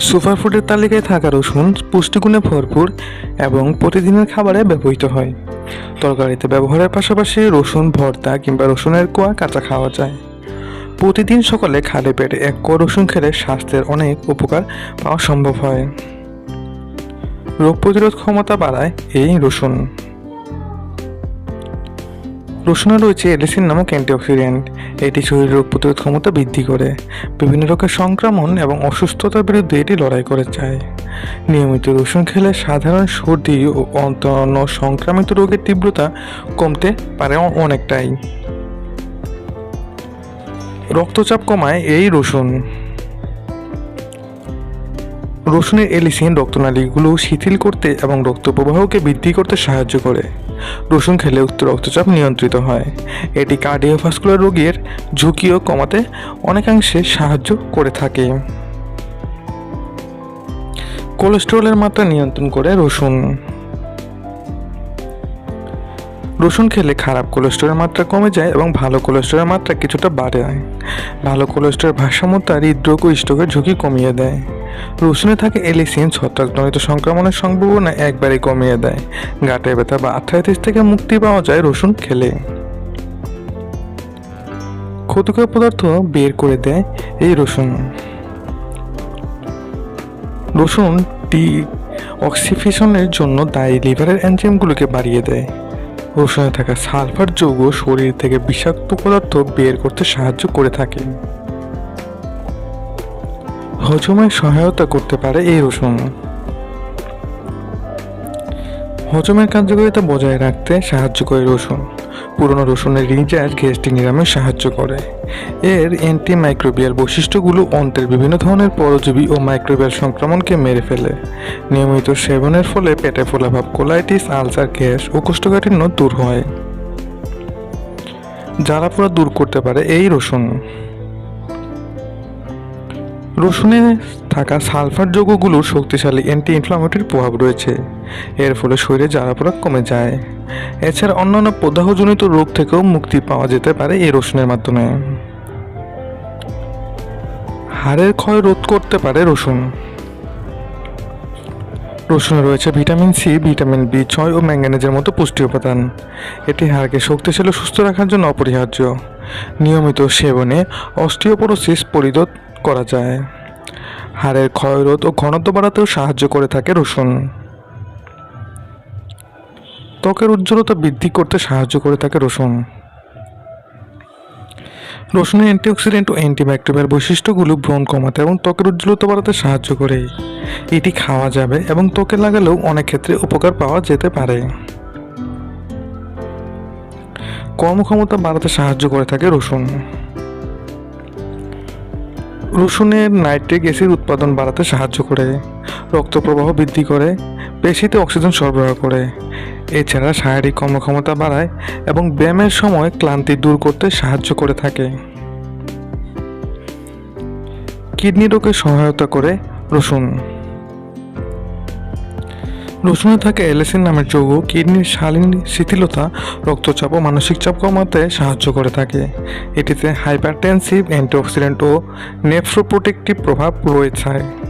সুপারফুডের তালিকায় থাকা রসুন পুষ্টিগুণে ভরপুর এবং প্রতিদিনের খাবারে ব্যবহৃত হয়। তরকারিতে ব্যবহারের পাশাপাশি রসুন, ভর্তা কিংবা রসুনের কোয়া কাঁচা খাওয়া যায়। প্রতিদিন সকালে খালি পেটে এক কোয়া রসুন খেলে স্বাস্থ্যের অনেক উপকার পাওয়া সম্ভব হয়। রোগ প্রতিরোধ ক্ষমতা বাড়ায় এই রসুন। রসুনে রয়েছে এলিসিন নামক অ্যান্টিঅক্সিডেন্ট। এটি শরীরের রোগ প্রতিরোধ ক্ষমতা বৃদ্ধি করে, বিভিন্ন রোগের সংক্রমণ এবং অসুস্থতার বিরুদ্ধে এটি লড়াই করে যায় নিয়মিত রসুন খেলে সাধারণ সর্দি ও অন্যান্য সংক্রামিত রোগের তীব্রতা কমতে পারে অনেকটাই। রক্তচাপ কমায় এই রসুন। রসুনের এলিসিন রক্তনালীগুলো শিথিল করতে এবং রক্ত প্রবাহকে বৃদ্ধি করতে সাহায্য করে। রসুন খেলে উচ্চ রক্তচাপ নিয়ন্ত্রিত হয়। এটি কার্ডিওভাস্কুলার রোগের ঝুঁকিও কমাতে অনেকাংশে সাহায্য করে থাকে। কোলেস্টেরলের মাত্রা নিয়ন্ত্রণ করে রসুন রসুন খেলে খারাপ কোলেস্টেরলের মাত্রা কমে যায় এবং ভালো কোলেস্টেরলের মাত্রা কিছুটা বাড়ে। ভালো কোলেস্টেরল ভারসাম্যতা হৃদরোগ ও স্ট্রোকের ঝুঁকি কমিয়ে দেয়। রসুনে থাকে এলিসিন ছত্রাকজনিত সংক্রমণের সম্ভাবনা একবারে কমিয়ে দেয়। গাঁটে ব্যথা বা আর্থ্রাইটিস থেকে মুক্তি পাওয়া যায় রসুন খেলে। ক্ষতিকর পদার্থ বের করে দেয় এই রসুন। রসুন টি অক্সিফিশনের জন্য দায়ী লিভারের এনজাইমগুলোকে বাড়িয়ে দেয়। রসুনে থাকা সালফার যৌগ শরীর থেকে বিষাক্ত পদার্থ বের করতে সাহায্য করে থাকে। হজমে সহায়তা করতে পারে এই রসুন। হজমের কার্যকারিতা বজায় রাখতে সাহায্য করে রসুন। পুরনো রসুনের রিজার্জ গ্যাস্ট্রিক নিরাময়ে সাহায্য করে। এর অ্যান্টি অ্যান্টিমাইক্রোবিয়াল বৈশিষ্ট্যগুলো অন্ত্রের বিভিন্ন ধরনের পরজীবী ও মাইক্রোবিয়াল সংক্রমণকে মেরে ফেলে। নিয়মিত সেবনের ফলে পেটে ফোলাভাব, কোলাইটিস, আলসার, গ্যাস ও কোষ্ঠকাঠিন্য দূর হয়। জ্বালাপোড়া দূর করতে পারে এই রসুন। রসুনে থাকা সালফার যৌগগুলোর শক্তিশালী অ্যান্টি ইনফ্লামেটরি প্রভাব রয়েছে। এর ফলে শরীরে জ্বালাপোড়া কমে যায়। এছাড়া অন্যান্য প্রদাহজনিত রোগ থেকেও মুক্তি পাওয়া যেতে পারে এই রসুনের মাধ্যমে। হাড়ের ক্ষয় রোধ করতে পারে রসুন। রসুনে রয়েছে ভিটামিন সি, ভিটামিন বি ছয় ও ম্যাঙ্গানিজের মতো পুষ্টি উপাদান। এটি হাড়কে শক্তিশালী সুস্থ রাখার জন্য অপরিহার্য। নিয়মিত সেবনে অস্টিওপোরোসিস পরিরোধ করা যায়। হাড়ের ক্ষয়রোধ ও ঘনত্ব বাড়াতেও সাহায্য করে থাকে রসুন। ত্বকের উজ্জ্বলতা বৃদ্ধি করতে সাহায্য করে থাকে রসুন। রসুনের অ্যান্টিঅক্সিডেন্ট ও অ্যান্টিব্যাকটেরিয়াল বৈশিষ্ট্যগুলো ব্রণ কমাতে এবং ত্বকের উজ্জ্বলতা বাড়াতে সাহায্য করে। এটি খাওয়া যাবে এবং ত্বকে লাগালেও অনেক ক্ষেত্রে উপকার পাওয়া যেতে পারে। কর্মক্ষমতা বাড়াতে সাহায্য করে থাকে রসুন। রসুনের নাইট্রিক অ্যাসিড উৎপাদন বাড়াতে সাহায্য করে রক্ত প্রবাহ বৃদ্ধি করে, পেশিতে অক্সিজেন সরবরাহ করে। এছাড়া শারীরিক কর্মক্ষমতা বাড়ায় এবং ব্যায়ামের সময় ক্লান্তি দূর করতে সাহায্য করে থাকে। কিডনি রোগে সহায়তা করে রসুন। রসুনে থাকে এলেসিন নামের যৌগ, কিডনির শালীন শিথিলতা, রক্তচাপ ও মানসিক চাপ কমাতে সাহায্য করে থাকে। এটিতে হাইপারটেনসিভ অ্যান্টিঅক্সিডেন্ট ও নেফ্রোপ্রোটেক্টিভ প্রভাব রয়েছে।